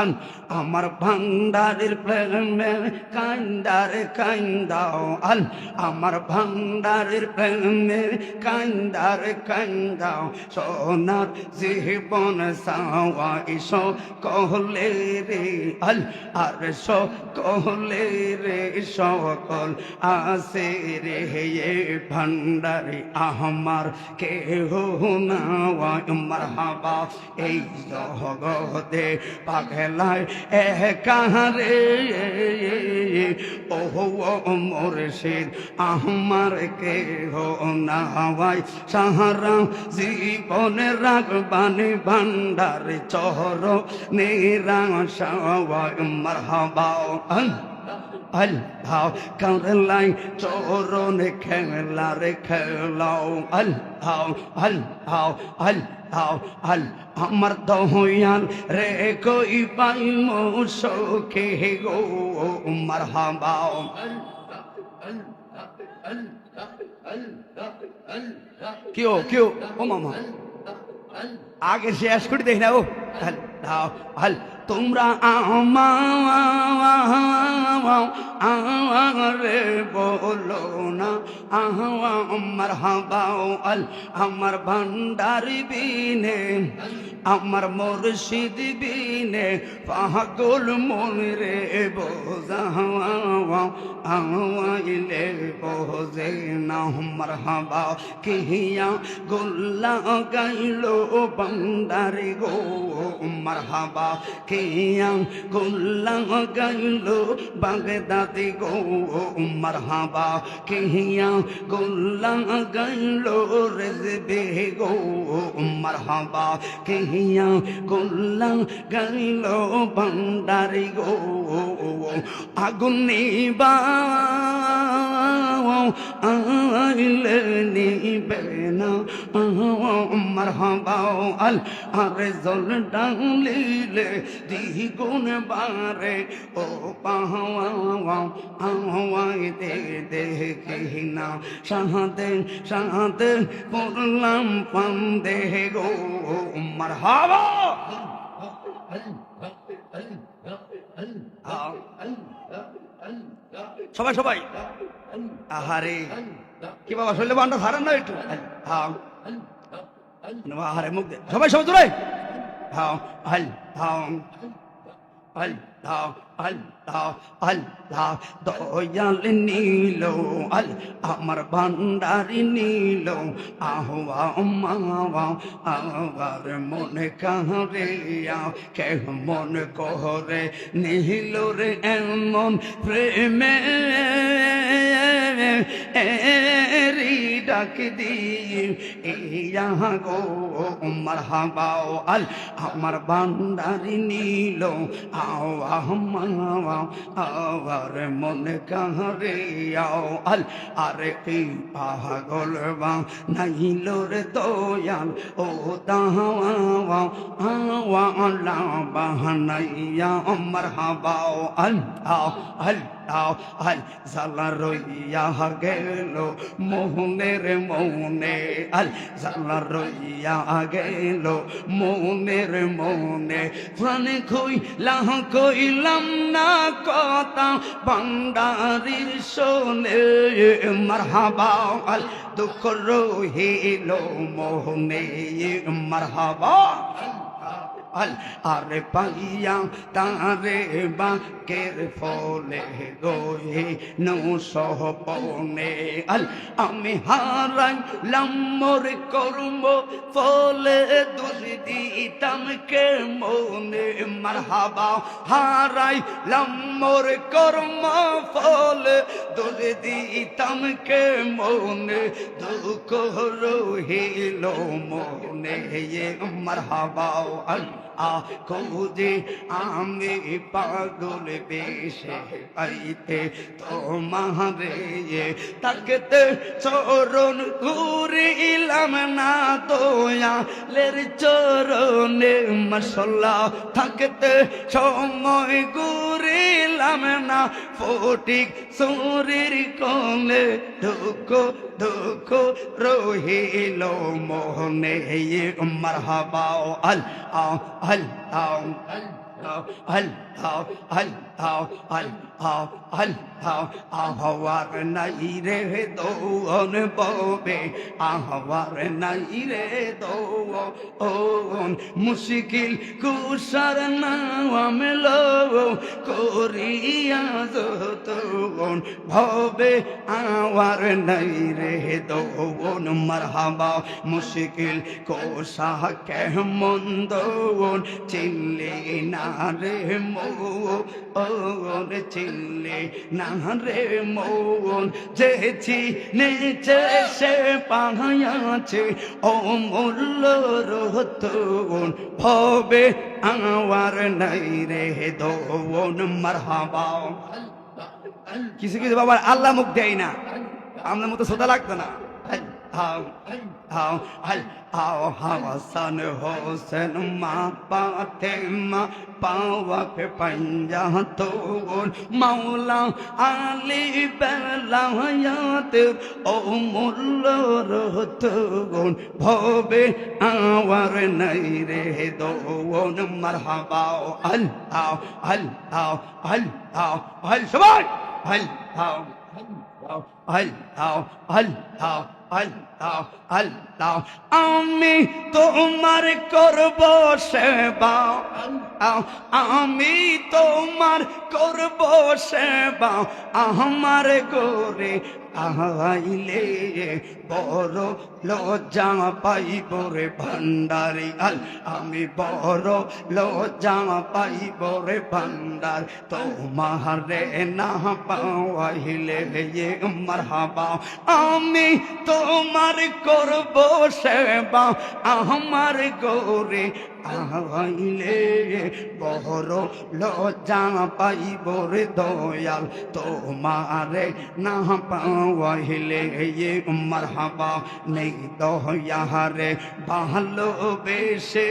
আন আমার ভান্ডারের প্রেমে কান্দারে কান্দাও আন আমার ভান্ডারের প্রেমে কান্দারে কান্দাও সোনার জীবন সাওয়াই কহলে রে আল আর সো কহলে রে সকল আসে রে এ ভান্ডারে আমার কেহ না মারহাবা। এই জগতে পাগলায় একারে ওহো মুর্শিদ, আমার কেহ না ভাই সাহারা জীবনে রাগবানি ভান্ডার চহর নিরাশা মারহাবা। আল্লাহ কারলাই চরণ খেলা রে খেলাও আল্লাহ আল্লাহ আল্লাহ আল আমার দহয়াল রে কই পাই মোসকে গো মারহাবাও কেউ কেউ ও মামা আগে শেষ করে দেখি না ও আল্লাহ আল তোমরা আমারে বলো না আহ আমার হাবাও আল, আমার ভান্ডারি বিনে, আমার মুর্শিদ বিনে পাগল মন রে বোঝাইলে বোঝে না আমার হাবাও কিহিয়া গোল্লা গাইলো বান্দারি গো মারহাবা কিয়া গোল্লা গাইলো বাগদাদি গো মারহাবা। কিয়া গোল্লা গাইলো রেজবে গো মারহাবা। কিয়া গোল্লা গাইলো বান্দারি গো আগুন নিবা। আইলে নিবে না মারহাবাও আল আরে জল ডালিলে দ্বিগুণ বারে ও পাহাওয়া আওয়াই দে দেখি না সাহাতে সাহাতে পড়লাম পাম দে গো মারহাবা সবাই সবাই আহারে। কি বাবা শরীরে বান্ডা ধারেন না একটু? হ্যাঁ। আহারে, মুখ দে। সবাই সবাই তোরাই হ্যাঁ। হাল হ্যাঁ। নীল আল আমার ভান্ডারি নীল আহ্বা মাওয়া আবার মনে কাহরে কে মন কহরে, নীল রে এমন প্রেমে। এরি ডাক দি ইয়া গো মারহাবাও আল আমার ভান্ডারি নীল, আও আহমাওয়া আবার মনে কাহরে, আও, আল আরে কি পাগল বা নাইল রে দয়াল, ও তাহাওয়া আওয়া আল্লাহ বাহানাইয়া মারহাবাও আল আও, আল আও আল জালা রইয়া গেল মোহনের মৌনে। আল জালা রইয়া গেল মোহনের মৌনে। প্রাণে কই লাহ কইলাম না কথা ভান্ডারির শোনে। মারহাবা, আল দুঃখ রহিল মোহনে মারহাবা। আল আরে পাইয়া তারে বাকের ফলে গোয়ে নৌ সহপনে আল। আমি হারাই লাম্মর কর্ম, ফলে দোষ দিতাম কে মনে। মারহাবা হারাই লাম্মর কর্ম, ফলে দোষ দিতাম কে মনে। দুঃখ রহিল মনে মারহাবাও আল। আকুদে আমি পাগল বেশে পাইতে তোমারে তাকতে চরণ ঘুরিলাম না তোয়া লের চরণে মশলা থাকতে সময় ঘুরিলাম না। ফটিক সুরের কলে দুঃখ দুঃখ রহিল মোহনে মারহাবাও আল আল আল আহওয়ার নাই রে দৌন ববে আহওয়ার নাই রে দৌন মুশকিল কুসার নাম করিয়া যতন, ভবে আওয়ার নাই রে দৌন মারহাবা, মুশকিল কোসা কেমন দৌন চিল্লে না রে মৌন চিল্লে না রে মৌন যেছি নেচে সে পাহায়াছে ও মূল্য রতন ভবে আওয়ার নাই রে দৌন মারহাবা। কিছু কিছু বাবার আল্লাহ মুখ দেয় না। আমাদের মতো সোদা লাগতো না। आओ हसन होसन माँ पाथे माँ पावक पंजा तो मौला आली बेलायत ओ मुल रोत गुण भोबे आवर नहीं रे दो मरहबाओ अल आओ अल आओ अल आओ अल सवाल अल आओ अल आओ अल आओ আল্লাহ আল্লাহ আমি তোমার করব সেবা। আমি তোমার করব সেবা। আমার গোরে আহাইলে বড় লজ্জা পাইব রে ভান্ডারি আল। আমি বড় লজ্জা পাইব রে ভান্ডার। তোমার না পাওয়াইলে এ মারহাবা। আমি তোমার করব সেবা। আমার গোরে আহাইলে বহর লজ্জা পাইব রে দয়াল তোমারে না পাওয়াইলে এ মারহাবা নেই দয়ারে। ভালোবেসে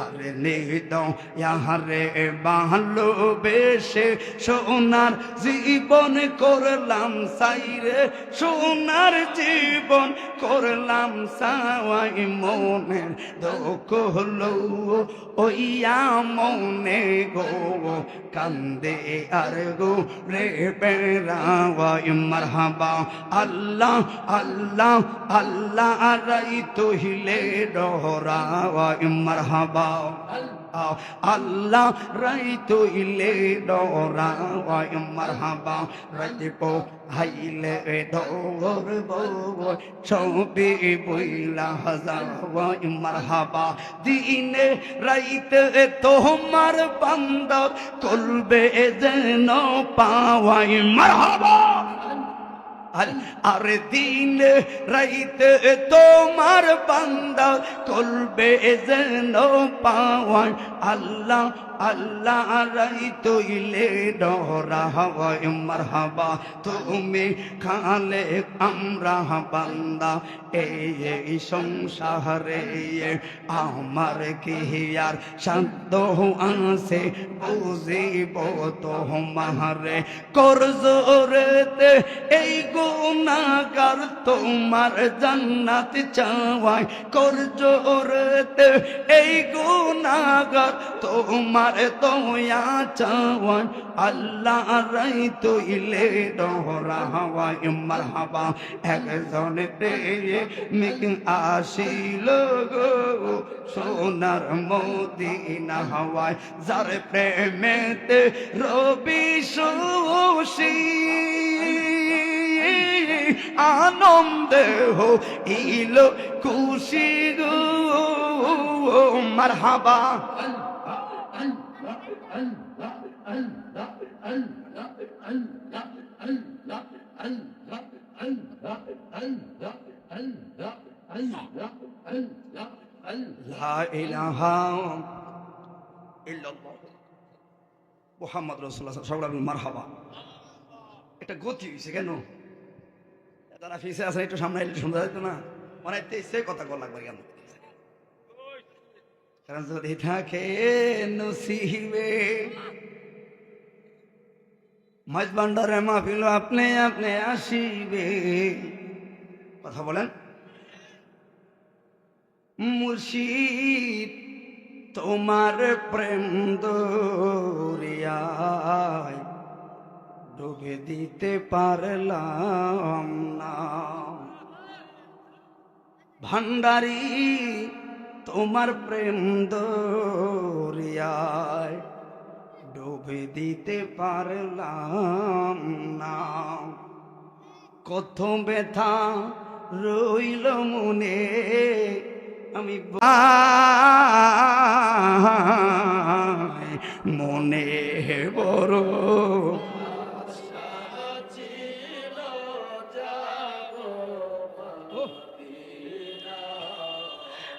আরে নেই দয়ারে ভালোবেসে সোনার জীবন করলাম সাইরে, সোনার জীবন করলাম সাওয়াই মনের দুঃখ হলো। ওইয়া মনে গো, কান্দে আর গো, রে বেড়াওয়াই মারহাবা। আল্লাহ আল্লাহ আল্লাহ রাই তহিলে ডহরাওয়াই মারহাবা। আল্লাহ রাই তৈলে ডরাওয়াই মারহাবা রাজপো হাইলে দৌর বউ ছবি বইলা হাজাওয়াই মারহাবা, দিনে রাইতে তোমার বান্দর করবে যেন পাওয়াই মারহাবা। আর দিন রাইতে তোমার বান্দা করবে যেন পাওয়ার আল্লাহ আল্লাহ রাই তৈলে ডরা হওয়ায় মারহাবা। তুমি খালে আমরা বান্দা এই সংসারে আমার কি আর শান্ত আছে, বুঝিব তো মারে করজোরেতে এই গুণাগার তোমার জান্নাত চাওয়াই। করজোরেতে এই গুণাগার তোমার তোয়া চাওয়াই আল্লাহ রাই তৈলে ডহরা হওয়াই, মারহাবা একজন পেয়ে মিক আসিল গো, সোনার মদিনা হওয়ায় যার প্রেমেতে রবি শোষী আনন্দে হো ইলো খুশি গো, মারহাবা। মুহাম্মদ রাসূলুল্লাহ সাল্লাল্লাহু আলাইহি মারহাবা এটা গতি হইছে কেন যারা ফিসে আছে একটু সামনে এলে শোনা না মনে হয় কথা কল লাগবে কেন কারণ যদি থাকে নসিবে মাছ মাহফিল আপনি আপনি আসিবে। কথা বলেন। মুর্শিদ, তোমার প্রেম দরিয়ায় ডুবে দিতে পারলাম না। ভান্ডারি তোমার প্রেম দরিয়ায় ডুবে দিতে পারলাম না। কত ব্যথা রইল মনে আমি মনে বড়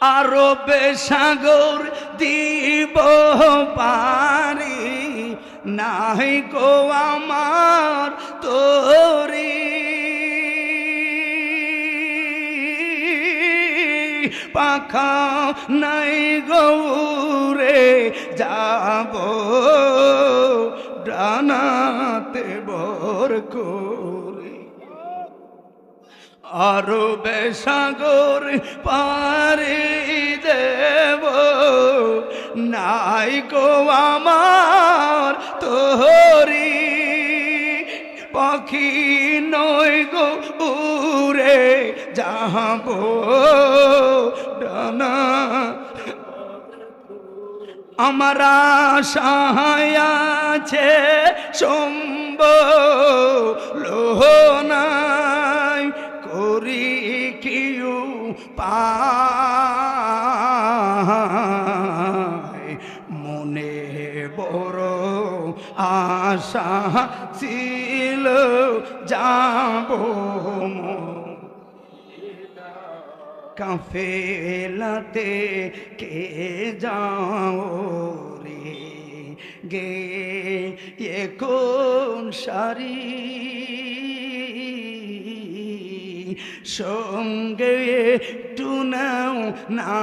আরও বেসাগর দিব পারি। নাই গো আমার তোরি। পাখা নাই গৌরে যাব। ডানাতে বর করে আরও বেসাগর পারি দেব। নাই গো আমার তোহরি, পাখি নয় গো উরে যাব ডানা, আমার আশায় সম্ব লোহনাই করি কিউ পায় মনে বড় আশা ছিল, যাব কাফেলাতে কে যাও রে গে, এ কোন সারি? সঙ্গে একটু নাও না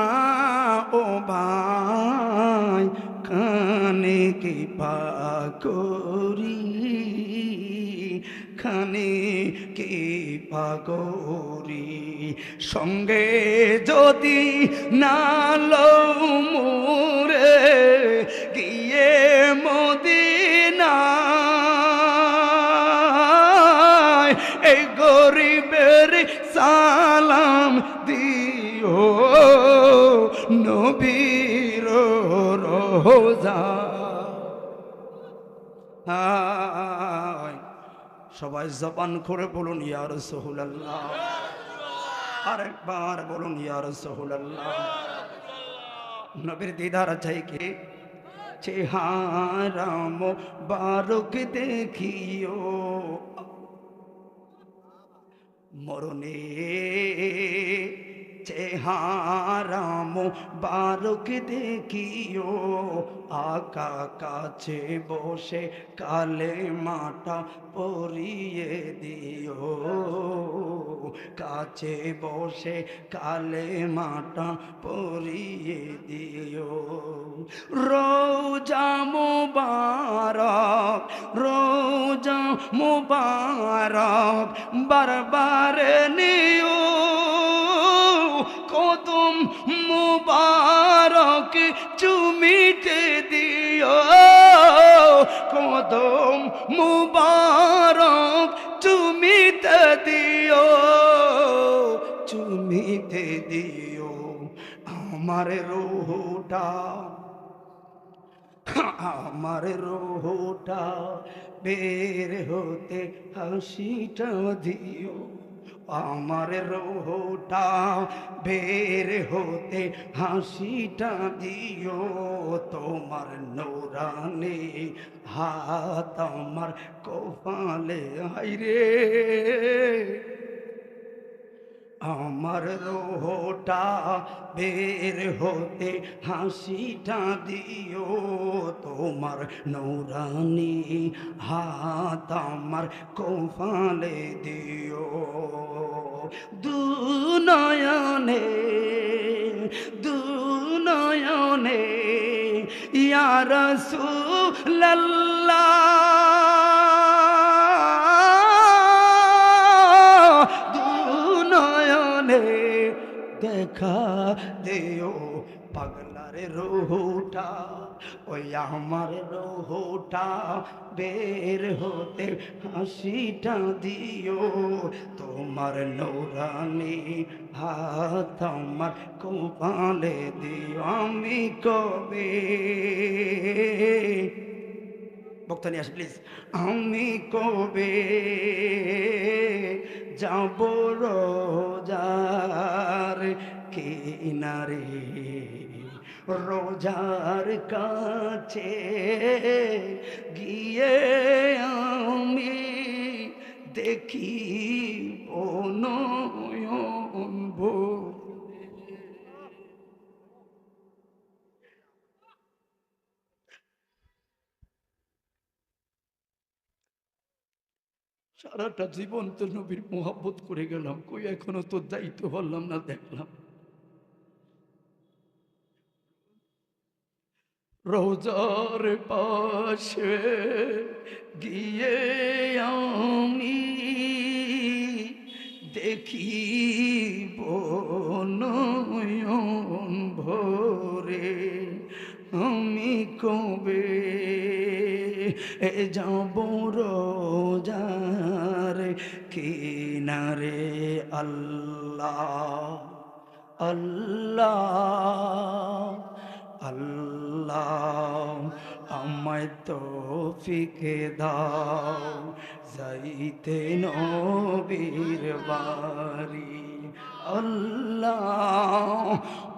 ও ভাই, কানে কি পা করি খানে কে পাগরি সঙ্গে যদি না মোরে নবীর রোজা। সবাই জবান করে বলুন ইয়ার সহুল্লাহ আরেকবার বলুন ইয়ার সহুল্লাহ নবীর দিদার চাইকে চেহারাম বারক দেখিও। মরণে চেহারাম বারক দেখিও, আকা কাছে বসে কালে মাটা পরিয়ে দিও। কাছে বসে কালে মাটা পরিয়ে দিও। রোজা মুবারক রোজা মুবারক বারবার কদম মুবারক চুমিতে দিও। কদম মুবারক চুমিতে দিও। চুমিতে দিও আমার রোহটা। আমার রোহটা বের হতে হাসিটা দিও। আমার রোহটা বের হতে হাসিটা দিও। তোমার নোরানে হাত আমার কপালে হাইরে আমার রোহটা বের হতে হাসিটা দিও। তোমার নৌরানি হাত আমার কোফালে দিও। দুনয়নে দুনয়নে ইয়ারসুল্লাহ দেখা দেও পাগলার রোহটা, ওই আমার রোহটা বের হতে হাসিটা দিও। তোমার নৌরানি হাত আমার কোপালে দিও, আমি কবে? বক্তা নিয়ে প্লিজ আমি কবে যাব রোজার কিনারে রোজার কাছে গিয়ে আমি দেখি নয়ন ভোর সারাটা জীবন তো নবীর মোহাব্বত করে গেলাম, কই এখনও তো দায়িত্ব পারলাম না দেখলাম। রোজার পাশে গিয়ে আমি দেখি নয়ন ভরে আমি কবে যাব রোজার কিনারে? আল্লাহ আল্লাহ। আল্লাহ আমায় তৌফিকে দাও। যাইতে নবীর বাড়ি আল্লাহ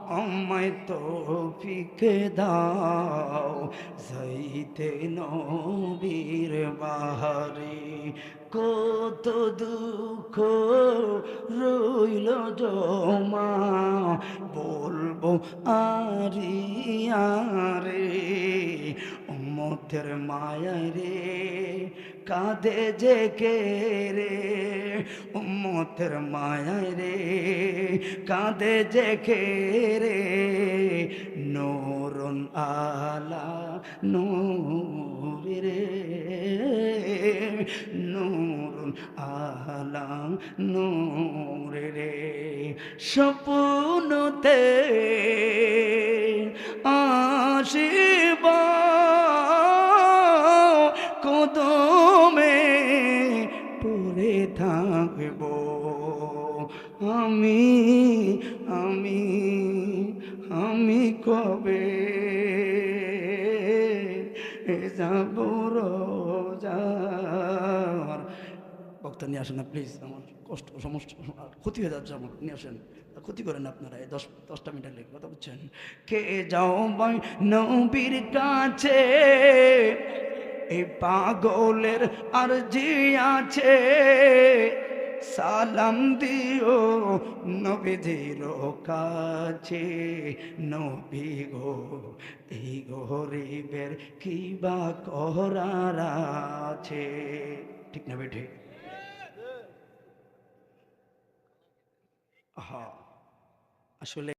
আমায় তৌফিকে দাও, যাইতে নবীর বাহারি। কত দুঃখ রইল জমা, বলব আরি আরে, উম্মতের মায়া রে। কাঁদে যে কে রে? উম্মতের মায়া রে। কাঁদে যে কে রে? নূরুন আলা নূর রে। নূরুন আলা নূর রে। স্বপ্নতে যাব রোজার। বক্তা, নিয়ে আসেন না প্লিজ আমার কষ্ট সমস্যা আর ক্ষতি হয়ে যাচ্ছে আমার, নিয়ে আসেন। আর ক্ষতি করেন আপনারা, এই দশ, দশটা মিনিট লেগে কথা বুঝছেন? কে যাও ভাই নবীর কাছে, এই পাগলের আরজি আছে। সালাম দিও নবীজির কাছে। নবী গো, এই গরিবের কি বা করার আছে? ঠিক না বেঠে? হ্যাঁ আসলে